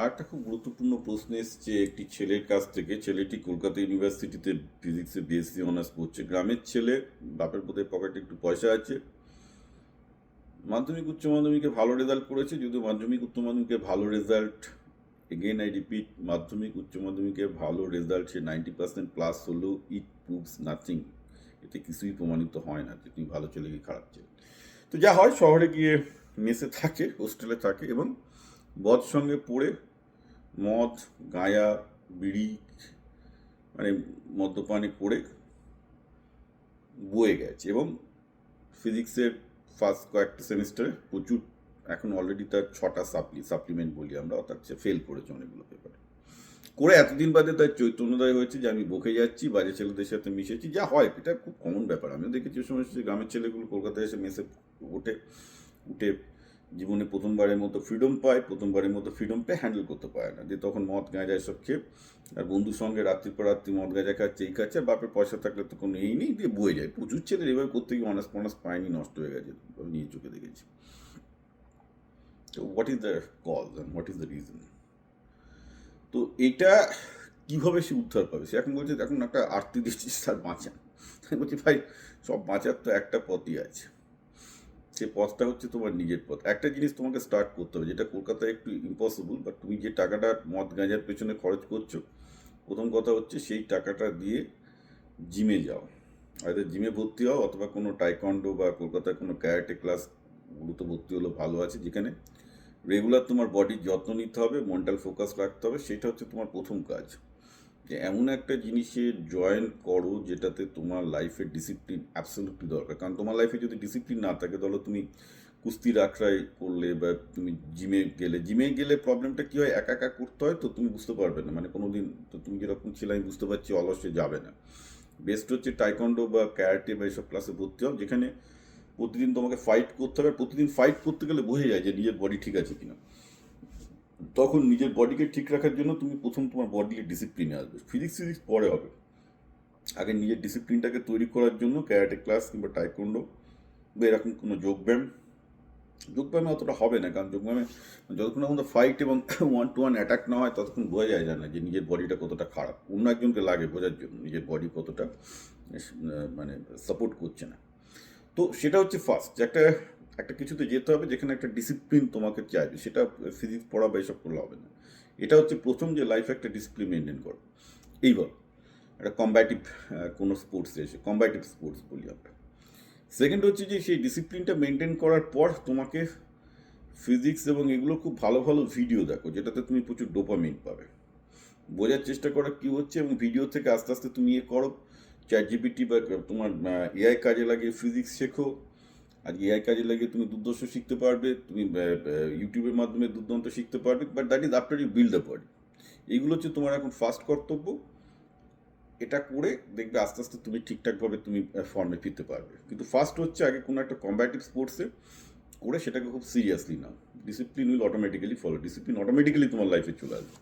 আর একটা খুব গুরুত্বপূর্ণ প্রশ্ন এসছে, একটি ছেলের কাছ থেকে। ছেলেটি কলকাতা ইউনিভার্সিটিতে ফিজিক্সে বিএসসি অনার্স পড়ছে গ্রামের ছেলে, বাপের বোধহয় পকেটে একটু পয়সা আছে। মাধ্যমিক, উচ্চ মাধ্যমিকে ভালো রেজাল্ট করেছে, যদিও মাধ্যমিক, উচ্চ মাধ্যমিকে ভালো রেজাল্ট এগেন আই রিপিট মাধ্যমিক, উচ্চ মাধ্যমিকে ভালো রেজাল্ট সে নাইনটি পার্সেন্ট প্লাস হলেও ইট প্রুভস নাথিং এতে কিছুই প্রমাণিত হয় না যে তুমি ভালো ছেলে কি খারাপ ছেলে। তো যা হয়, শহরে গিয়ে মেসে থাকে, হোস্টেলে থাকে এবং সঙ্গে পড়ে, মদ গায়া বিড়ি মানে মদ্যপানে পড়ে বয়ে গেছে এবং ফিজিক্সের ফার্স্ট কয়েকটা সেমিস্টারে প্রচুর, এখন অলরেডি তার ছটা সাপ্লি সাপ্লিমেন্ট বলি আমরা, অর্থাৎ সে ফেল করেছে অনেকগুলো পেপারে করে এতদিন বাদে তার চৈতন্যদয় হয়েছে যে আমি বকে যাচ্ছি, বাজে ছেলেদের সাথে মিশেছি, যা হয়, এটা খুব কমন ব্যাপার। আমিও দেখেছি সময় গ্রামের ছেলেগুলো কলকাতায় এসে মেসে ওঠে উঠে জীবনে প্রথমবারের মতো ফ্রিডম পায়, প্রথমবারের মতো ফ্রিডম পেয়ে হ্যান্ডেল করতে পারে না। যে তখন মদ গাঁজা এসব খেয়ে আর বন্ধুর সঙ্গে রাত্রির পর রাত্রি মদ গাঁজা খাচ্ছে এই খাচ্ছে, বাপের পয়সা থাকলে তো কোনো এই নেই, দিয়ে বয়ে যায়। প্রচুর ছেলের এবার করতে গিয়ে অনার্স ফনার্স পায়নি, নষ্ট হয়ে গেছে, আমি নিয়ে চোখে দেখেছি। তো what is the cause and what is the reason তো এটা কীভাবে সে উদ্ধার পাবে? সে এখন বলছে এখন একটা আর্থিক দৃষ্টি তার বাঁচা আমি বলছি, ভাই, সব বাঁচার তো একটা পথই আছে। সে পথটা হচ্ছে তোমার নিজের পথ। একটা জিনিস তোমাকে স্টার্ট করতে হবে, যেটা কলকাতায় একটু ইম্পসিবল বাট তুমি যে টাকাটা মদ গাঁজার পেছনে খরচ করছ, প্রথম কথা হচ্ছে সেই টাকাটা দিয়ে জিমে যাও। হয়তো জিমে ভর্তি হও অথবা কোনো টাইকন্ডো বা কলকাতায় কোনো ক্যারাটে ক্লাস গুলোতে ভর্তি হলো, ভালো আছে যেখানে। রেগুলার তোমার বডির যত্ন নিতে হবে মেন্টাল ফোকাস রাখতে হবে, সেটা হচ্ছে তোমার প্রথম কাজ। যে এমন একটা জিনিসে জয়েন করো যেটাতে তোমার লাইফে ডিসিপ্লিন অ্যাবসলিউটলি দরকার। কারণ তোমার লাইফে যদি ডিসিপ্লিন না থাকে, তাহলে তুমি কুস্তির আখড়াই করলে বা তুমি জিমে গেলে জিমে গেলে প্রবলেমটা কী হয়? একা একা করতে হয় তো তুমি বুঝতে পারবে না। মানে কোনো দিন তো তুমি যেরকম ছিল, আমি বুঝতে পারছি অলসে যাবে না। বেস্ট হচ্ছে টাইকন্ডো বা ক্যারাটে বা এইসব ক্লাসে ভর্তি হও, যেখানে প্রতিদিন তোমাকে ফাইট করতে হবে। প্রতিদিন ফাইট করতে গেলে বোঝা যায় যে নিজের বডি ঠিক আছে কিনা। তখন নিজের বডিকে ঠিক রাখার জন্য তুমি প্রথম তোমার বডিকে ডিসিপ্লিনে আসবে। ফিজিক্স ফিজিক্স পরে হবে। আগে নিজের ডিসিপ্লিনটাকে তৈরি করার জন্য ক্যারাটে ক্লাস কিংবা টাইকন্ডো বা এরকম কোনো যোগব্যায়াম। যোগব্যায়ামে অতটা হবে না, কারণ যোগব্যায়ামে যতক্ষণ না পর্যন্ত ফাইট এবং ওয়ান টু ওয়ান অ্যাটাক না হয়, ততক্ষণ বোঝা যায় না যে নিজের বডিটা কতটা খারাপ। অন্য একজনকে লাগে বোঝার জন্য, নিজের বডি কতটা মানে সাপোর্ট করছে না। তো সেটা হচ্ছে ফার্স্ট যে একটা একটা কিছুতে যেতে হবে যেখানে একটা ডিসিপ্লিন তোমাকে চাইবে সেটা ফিজিক্স পড়া বা এসব করলে হবে না। এটা হচ্ছে প্রথম যে লাইফে একটা ডিসিপ্লিন মেনটেন করো। এইবার, একটা কম্ব্যাটিভ কোনো স্পোর্টসে এসে কম্ব্যাটিভ স্পোর্টস বলি আমরা। সেকেন্ড হচ্ছে যে সেই ডিসিপ্লিনটা মেনটেন করার পর তোমাকে ফিজিক্স এবং এগুলো খুব ভালো ভালো ভিডিও দেখো, যেটাতে তুমি প্রচুর ডোপামিন পাবে। বোঝার চেষ্টা করো কী হচ্ছে এবং ভিডিও থেকে আস্তে আস্তে তুমি এ করো। চ্যাট জিপিটি বা তোমার এআই কাজে লাগিয়ে ফিজিক্স শেখো। আর এআই কাজে লাগিয়ে তুমি দুর্দর্শ শিখতে পারবে, তুমি ইউটিউবের মাধ্যমে দুর্দান্ত শিখতে পারবে but that is after you build the body এইগুলো হচ্ছে তোমার এখন ফার্স্ট কর্তব্য। এটা করে দেখবে আস্তে আস্তে তুমি ঠিকঠাকভাবে তুমি ফর্মে ফিরতে পারবে। কিন্তু ফার্স্ট হচ্ছে আগে কোনো একটা কম্ব্যাটিভ স্পোর্টসে করে সেটাকে খুব seriously now. Discipline will automatically follow discipline automatically তোমার লাইফে চলে আসবে।